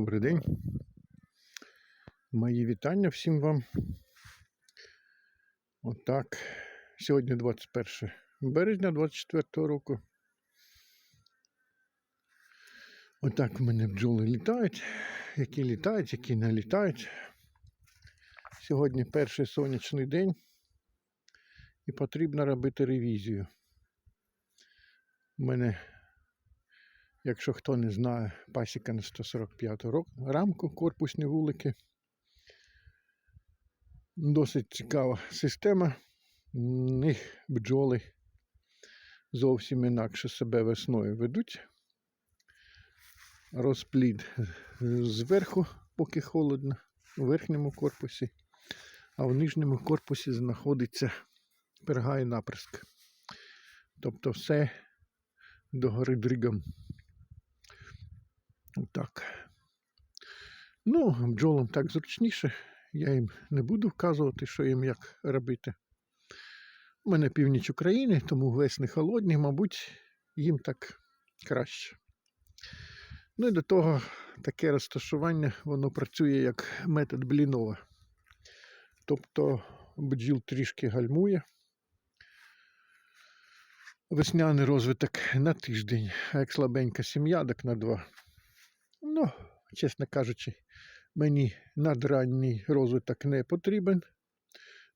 Добрий день. Мої вітання всім вам. Отак. Сьогодні 21 березня 24 року. Отак в мене бджоли літають. Які літають, які не літають. Сьогодні перший сонячний день і потрібно робити ревізію. У мене Якщо хто не знає, пасіка на 145 рамку, корпусні вулики. Досить цікава система. В них бджоли зовсім інакше себе весною ведуть. Розплід зверху, поки холодно, у верхньому корпусі, а в нижньому корпусі знаходиться перга і наприск. Тобто все догори дригом. Отак. Ну, бджолам так зручніше. Я їм не буду вказувати, що їм як робити. У мене північ України, тому весни холодні, мабуть, їм так краще. Ну і до того таке розташування, воно працює як метод блінова. Тобто бджіл трішки гальмує. Весняний розвиток на тиждень, а як слабенька сім'я, так на два. Ну, чесно кажучи, мені надранній розвиток не потрібен.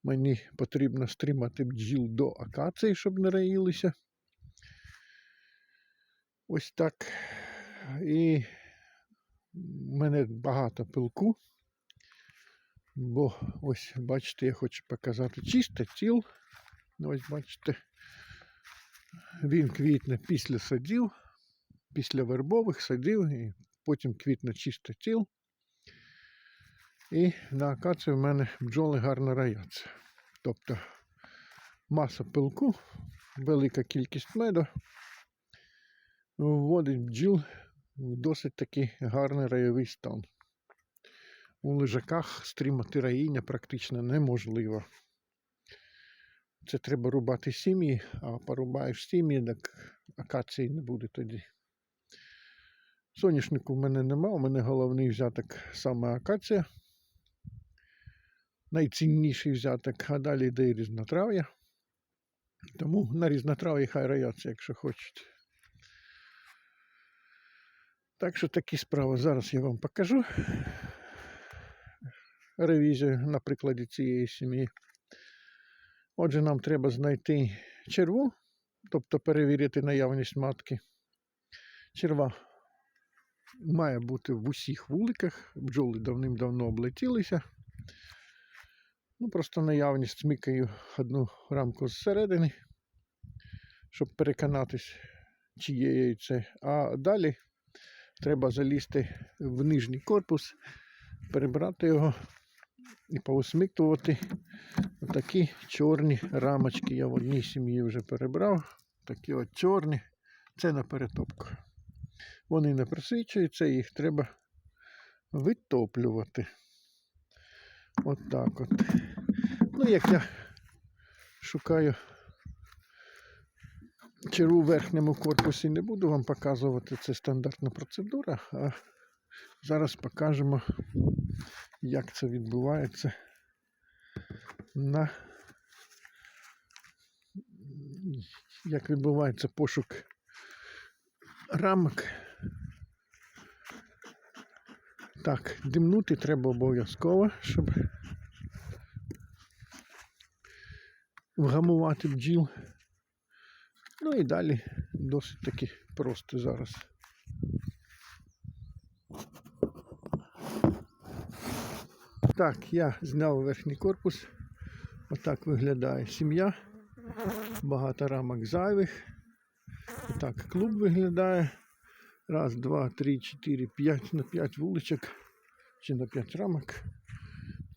Мені потрібно стримати бджіл до акації, щоб не раїлися. Ось так. І мене багато пилку. Бо ось, бачите, я хочу показати чисте ціл. Ось бачите, він квітне після садів, після вербових садів і потім квітне чисто тіл. І на акації в мене бджоли гарно раяться. Тобто маса пилку, велика кількість меду вводить бджіл в досить такий гарний райовий стан. У лежаках стримати раїння практично неможливо. Це треба рубати сім'ї, а порубаєш сім'ї, так акації не буде тоді. Соняшнику в мене нема, у мене головний взяток саме акація. Найцінніший взяток, а далі йде і різнотрав'я. Тому на різнотрав'ї хай раяться, якщо хочуть. Так що такі справи зараз я вам покажу. Ревізію на прикладі цієї сім'ї. Отже, нам треба знайти черву, тобто перевірити наявність матки. Черва має бути в усіх вуликах. Бджоли давним-давно облетілися. Ну, Просто наявність смикаю одну рамку зсередини, щоб переконатись, чиє яйце. А далі треба залізти в нижній корпус, перебрати його і повисмиктувати такі чорні рамочки. Я в одній сім'ї вже перебрав. Такі от чорні. Це на перетопку. Вони не просичуються, їх треба витоплювати. От так от. Ну, як я шукаю черву в верхньому корпусі, не буду вам показувати, це стандартна процедура, а зараз покажемо, як це відбувається на як відбувається пошук рамок. Так, димнути треба обов'язково, щоб вгамувати бджіл. Ну і далі досить таки просто зараз. Так, я зняв верхній корпус. Отак виглядає сім'я. Багато рамок зайвих. Отак клуб виглядає. Раз, два, три, чотири, п'ять на п'ять вуличок чи на п'ять рамок.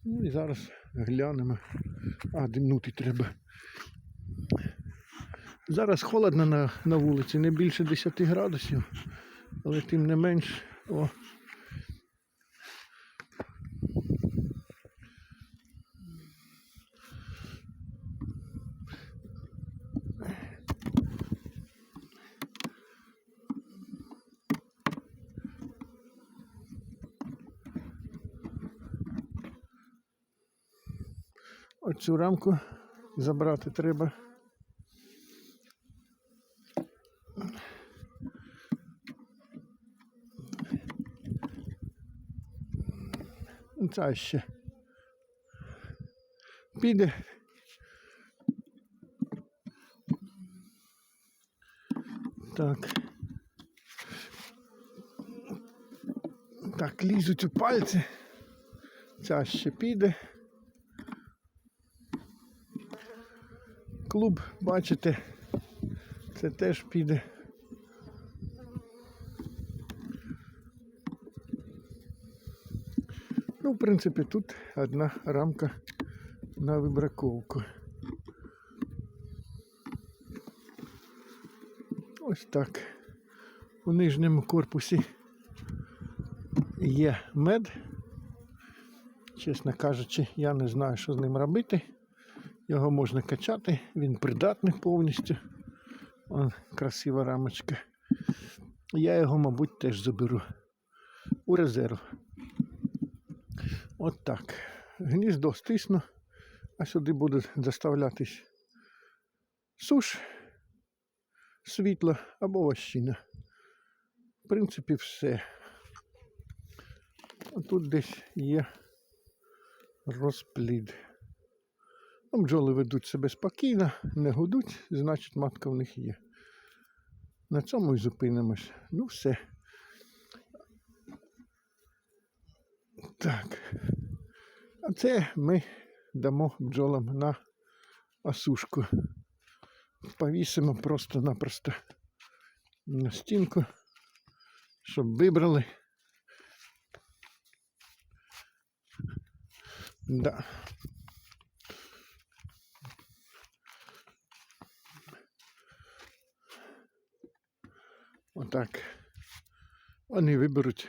Ну і зараз глянемо. А, димнути треба. Зараз холодно на на вулиці, не більше 10 градусів, але тим не менш, о. Оцю рамку забрати треба. Це ще піде. Так. Так, лізуть у пальці. Ця ще піде. Клуб, бачите, це теж піде. Ну, в принципі, тут одна рамка на вибраковку. Ось так. У нижньому корпусі є мед. Чесно кажучи, я не знаю, що з ним робити. Його можна качати, він придатний повністю. Вон, красива рамочка. Я його, мабуть, теж заберу у резерв. От так. Гніздо стисну, а сюди буде заставлятись суш, світло або вощина. В принципі, все. Тут десь є розплід. Ну, бджоли ведуть себе спокійно, не гудуть, значить матка в них є. На цьому і зупинимось. Ну все. Так. А це ми дамо бджолам на осушку. Повісимо просто-напросто на стінку, щоб вибрали. Да. Отак. Вони виберуть.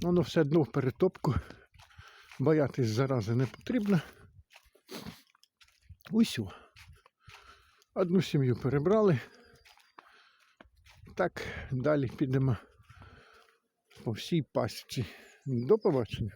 Воно все одно в перетопку. Боятись зарази не потрібно. Усю. Одну сім'ю перебрали. Так, далі підемо по всій пасіці. До побачення.